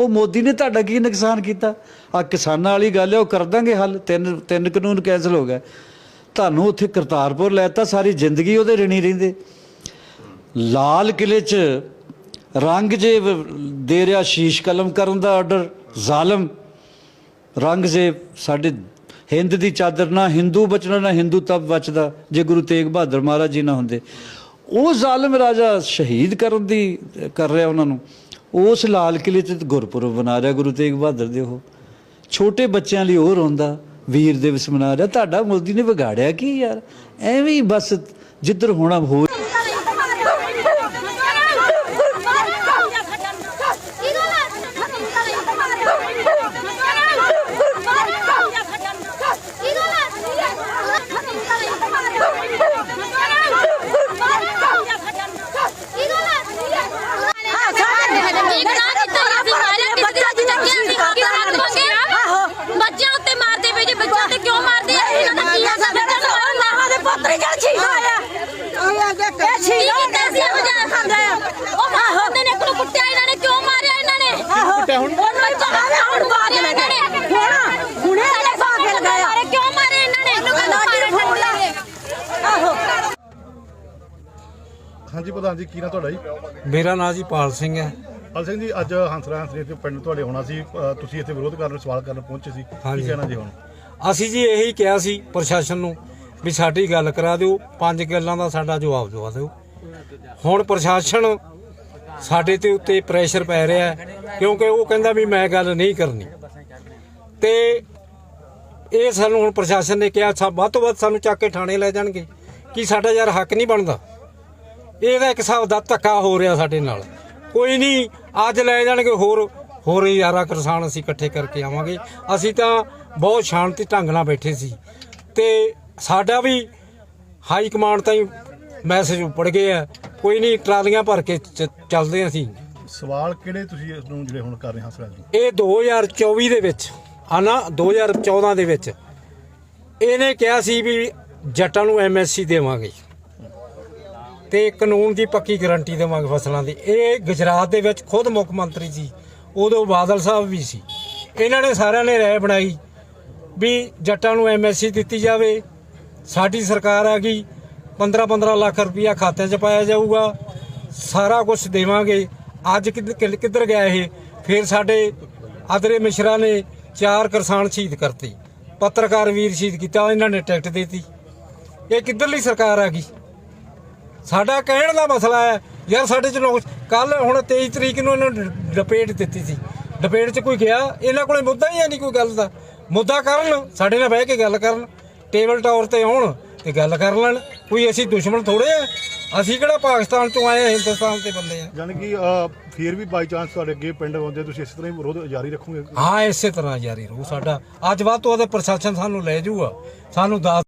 ਉਹ ਮੋਦੀ ਨੇ ਤੁਹਾਡਾ ਕੀ ਨੁਕਸਾਨ ਕੀਤਾ? ਆ ਕਿਸਾਨਾਂ ਵਾਲੀ ਗੱਲ ਹੈ, ਉਹ ਕਰ ਦਾਂਗੇ ਹੱਲ। ਤਿੰਨ ਤਿੰਨ ਕਾਨੂੰਨ ਕੈਂਸਲ ਹੋ ਗਏ। ਤੁਹਾਨੂੰ ਉੱਥੇ ਕਰਤਾਰਪੁਰ ਲੈਤਾ ਸਾਰੀ ਜ਼ਿੰਦਗੀ ਉਹਦੇ ਰਣੀ ਰਹਿੰਦੇ। ਲਾਲ ਕਿਲੇ 'ਚ ਰੰਗ ਜੇ ਦੇ ਰਿਹਾ ਸ਼ੀਸ਼ ਕਲਮ ਕਰਨ ਦਾ ਆਰਡਰ ਜ਼ਾਲਮ। ਰੰਗਜ਼ੇਬ ਸਾਡੇ ਹਿੰਦ ਦੀ ਚਾਦਰ, ਨਾ ਹਿੰਦੂ ਬਚਣਾ, ਨਾ ਹਿੰਦੂ ਤਬ ਬਚਦਾ, ਜੇ ਗੁਰੂ ਤੇਗ ਬਹਾਦਰ ਮਹਾਰਾਜ ਜੀ ਨਾ ਹੁੰਦੇ। ਉਹ ਜ਼ਾਲਮ ਰਾਜਾ ਸ਼ਹੀਦ ਕਰਨ ਦੀ, ਕਰ ਰਿਹਾ ਉਹਨਾਂ ਨੂੰ। ਉਸ ਲਾਲ ਕਿਲੇ ਤੇ ਗੁਰਪੁਰਬ ਮਨਾ ਰਿਹਾ, ਗੁਰੂ ਤੇਗ ਬਹਾਦਰ ਦੇ ਉਹ। ਛੋਟੇ ਬੱਚਿਆਂ ਲਈ ਉਹ ਰੋਂਦਾ, ਵੀਰ ਦਿਵਸ ਮਨਾ ਰਿਹਾ, ਤੁਹਾਡਾ ਮੋਦੀ ਨੇ ਵਿਗਾੜਿਆ ਕੀ ਯਾਰ? ਐਵੇਂ ਹੀ ਬਸ ਜਿੱਧਰ ਹੋਣਾ, ਹੋ ਬੱਚਿਆਂ ਉੱਤੇ ਮਾਰਦੇ ਪਏ ਜੇ ਬੱਚਿਆਂ ਤੇ ਕਿਉਂ ਮਾਰਦੇ ਆ ਇਹਨਾਂ ਦਾ ਕੀ ਆ ਲਾਹਾਂ ਦੇ ਪੁੱਤਰ ਹੀ ਗੱਲ ਛੀਨ ਹੋਇਆ ਇਹ ਛੀਨ ਕੀਤਾ ਸੀ ਇਹੋ ਜਿਹਾ? ਉਹ ਮਾਰਦੇ ਨੇ ਇੱਕ ਨੂੰ ਕੁੱਟਿਆ ਇਹਨਾਂ ਨੇ ਕਿਉਂ ਮਾਰਿਆ ਇਹਨਾਂ ਨੇ ਕੁੱਟਿਆ ਹੁਣ ਹੁਣ ਆਵੇ ਹੁਣ ਬਾਗ ਲਗਾ ਹੁਣ ਹੁਣੇ ਇਹਨੇ ਬਾਗ ਲਗਾਇਆ ਮਾਰੇ ਕਿਉਂ ਮਾਰੇ ਇਹਨਾਂ ਨੇ? ਇਹਨੂੰ ਕਹਿੰਦਾ ਮਾਰੇ ਫੋਨ ਲਾ ਆਹੋ। ਹਾਂਜੀ ਪ੍ਰਧਾਨ ਜੀ ਕੀ ਨਾਂ ਤੁਹਾਡਾ ਜੀ? ਮੇਰਾ ਨਾਂ ਜੀ ਪਾਲ ਸਿੰਘ ਹੈ। ਹਲ ਸਿੰਘ ਜੀ ਅੱਜ ਹੰਸਰਾ ਹੰਸਰੀ ਦੇ ਪਿੰਡ ਤੁਹਾਡੇ ਹੋਣਾ ਸੀ। ਅ, ਤੁਸੀਂ ਇੱਥੇ ਵਿਰੋਧ ਕਰਨ ਸਵਾਲ ਕਰਨ ਪਹੁੰਚੇ ਸੀ। ਕੀ ਹਾਂਜੀ। ਕਹਿਣਾ ਜੀ ਹੁਣ? ਅਸੀਂ ਜੀ ਇਹੀ ਕਿਹਾ ਸੀ ਪ੍ਰਸ਼ਾਸਨ ਨੂੰ ਵੀ ਸਾਡੀ ਗੱਲ ਕਰਾ ਦਿਓ। ਪੰਜ ਗੱਲਾਂ ਦਾ ਸਾਡਾ ਜਵਾਬ ਦਵਾ ਦਿਓ। ਹੁਣ ਪ੍ਰਸ਼ਾਸਨ ਸਾਡੇ ਤੇ ਉੱਤੇ ਪ੍ਰੈਸ਼ਰ ਪੈ ਰਿਹਾ ਕਿਉਂਕਿ ਉਹ ਕਹਿੰਦਾ ਵੀ ਮੈਂ ਗੱਲ ਨਹੀਂ ਕਰਨੀ। ਤੇ ਇਹ ਸਾਨੂੰ ਹੁਣ ਪ੍ਰਸ਼ਾਸਨ ਨੇ ਕਿਹਾ ਸਭ ਵੱਧ ਤੋਂ ਵੱਧ ਸਾਨੂੰ ਚੱਕ ਕੇ ਥਾਣੇ ਲੈ ਜਾਣਗੇ, ਕਿ ਸਾਡਾ ਯਾਰ ਹੱਕ ਨਹੀਂ ਬਣਦਾ। ਇਹਦਾ ਇੱਕ ਹਿਸਾਬ ਦਾ ਧੱਕਾ ਹੋ ਰਿਹਾ ਸਾਡੇ ਨਾਲ। ਕੋਈ ਨਹੀਂ, ਅੱਜ ਲੈ ਜਾਣਗੇ, ਹੋਰ ਹੋਰ ਯਾਰਾ ਕਿਸਾਨ ਅਸੀਂ ਇਕੱਠੇ ਕਰਕੇ ਆਵਾਂਗੇ। ਅਸੀਂ ਤਾਂ ਬਹੁਤ ਸ਼ਾਂਤੀ ਢੰਗ ਨਾਲ ਬੈਠੇ ਸੀ। ਤੇ ਸਾਡਾ ਵੀ ਹਾਈ ਕਮਾਂਡ ਤਾਈਂ ਮੈਸੇਜ ਉੱਪੜ ਗਏ ਆ। ਕੋਈ ਨਹੀਂ ਟਰਾਲੀਆਂ ਭਰ ਕੇ ਚ- ਚੱਲਦੇ ਹਾਂ ਅਸੀਂ। ਸਵਾਲ ਕਿਹੜੇ ਤੁਸੀਂ ਇਸ ਨੂੰ ਜਿਹੜੇ ਹੁਣ ਕਰ ਰਹੇ ਹੰਸਰਾ ਜੀ ਇਹ 2024 ਦੇ ਵਿੱਚ ਆ ਨਾ 2014 ਦੇ ਵਿੱਚ ਇਹਨੇ ਕਿਹਾ ਸੀ ਵੀ ਜੱਟਾਂ ਨੂੰ ਐਮਐਸਸੀ ਦੇਵਾਂਗੇ। ਤੇ ਕਾਨੂੰਨ ਦੀ ਪੱਕੀ ਗਾਰੰਟੀ ਦੇਵਾਂਗੇ ਫਸਲਾਂ ਦੀ। ਇਹ ਗੁਜਰਾਤ ਦੇ ਵਿੱਚ ਖੁਦ ਮੁੱਖ ਮੰਤਰੀ ਸੀ ਉਦੋਂ ਬਾਦਲ ਸਾਹਿਬ ਵੀ ਸੀ। ਇਹਨਾਂ ਨੇ ਸਾਰਿਆਂ ਨੇ ਰਾਏ ਬਣਾਈ ਵੀ ਜੱਟਾਂ ਨੂੰ ਐਮਐਸਸੀ ਦਿੱਤੀ ਜਾਵੇ। ਸਾਡੀ ਸਰਕਾਰ ਆ ਗਈ 15-15 ਲੱਖ ਰੁਪਇਆ ਖਾਤੇ 'ਚ ਪਾਇਆ ਜਾਊਗਾ। ਸਾਰਾ ਕੁਝ ਦੇਵਾਂਗੇ। ਅੱਜ ਕਿੱਧ- ਕਿੱਧਰ ਗਿਆ ਇਹ? ਫਿਰ ਸਾਡੇ ਆਦਰੇ ਮਿਸ਼ਰਾ ਨੇ ਚਾਰ ਕਿਸਾਨ ਸ਼ਹੀਦ ਕਰਤੇ। ਪੱਤਰਕਾਰ ਵੀਰ ਸ਼ਹੀਦ ਕੀਤਾ, ਇਹਨਾਂ ਨੇ ਟਿਕਟ ਦੇਤੀ। ਇਹ ਕਿੱਧਰਲੀ ਸਰਕਾਰ ਆ ਗਈ? ਸਾਡਾ ਕਹਿਣ ਦਾ ਮਸਲਾ ਹੈ, ਯਾਰ ਸਾਡੇ ਚ ਲੋਕ ਕੱਲ ਹੁਣ 23 ਤਰੀਕ ਨੂੰ ਇਹਨਾਂ ਨੂੰ ਡਿਪੇਟ ਦਿੱਤੀ ਸੀ। ਡਿਪੇਟ 'ਚ ਕੋਈ ਗਿਆ? ਇਹਨਾਂ ਕੋਲੇ ਮੁੱਦਾ ਹੀ ਹੈ ਨਹੀਂ ਕੋਈ ਗੱਲ ਦਾ। ਮੁੱਦਾ ਕਰਨ, ਸਾਡੇ ਨਾਲ ਬਹਿ ਕੇ ਗੱਲ ਕਰਨ। ਟੇਬਲ ਟਾਵਰ ਤੇ ਆਉਣ ਤੇ ਗੱਲ ਕਰ ਲੈਣ। ਕੋਈ ਅਸੀਂ ਦੁਸ਼ਮਣ ਥੋੜੇ ਆ। ਅਸੀਂ ਕਿਹੜਾ ਪਾਕਿਸਤਾਨ ਤੋਂ ਆਏ ਆ ਹਿੰਦੁਸਤਾਨ ਤੇ ਬੰਦੇ ਆ। ਯਾਨੀ ਕਿ ਅ, ਫਿਰ ਵੀ ਬਾਈ ਚਾਂਸ ਤੁਹਾਡੇ ਅੱਗੇ ਪਿੰਡ ਆਉਂਦੇ ਤੁਸੀਂ ਇਸ ਤਰ੍ਹਾਂ ਹੀ ਵਿਰੋਧ ਜਾਰੀ ਰੱਖੋਗੇ? ਹਾਂ ਇਸੇ ਤਰ੍ਹਾਂ ਜਾਰੀ ਰਹੂ ਸਾਡਾ। ਅੱਜ ਵੱਧ ਤੋਂ ਵੱਧ ਪ੍ਰਸ਼ਾਸਨ ਸਾਨੂੰ ਲੈ ਜਾਊਗਾ। ਸਾਨੂੰ ਦੱਸ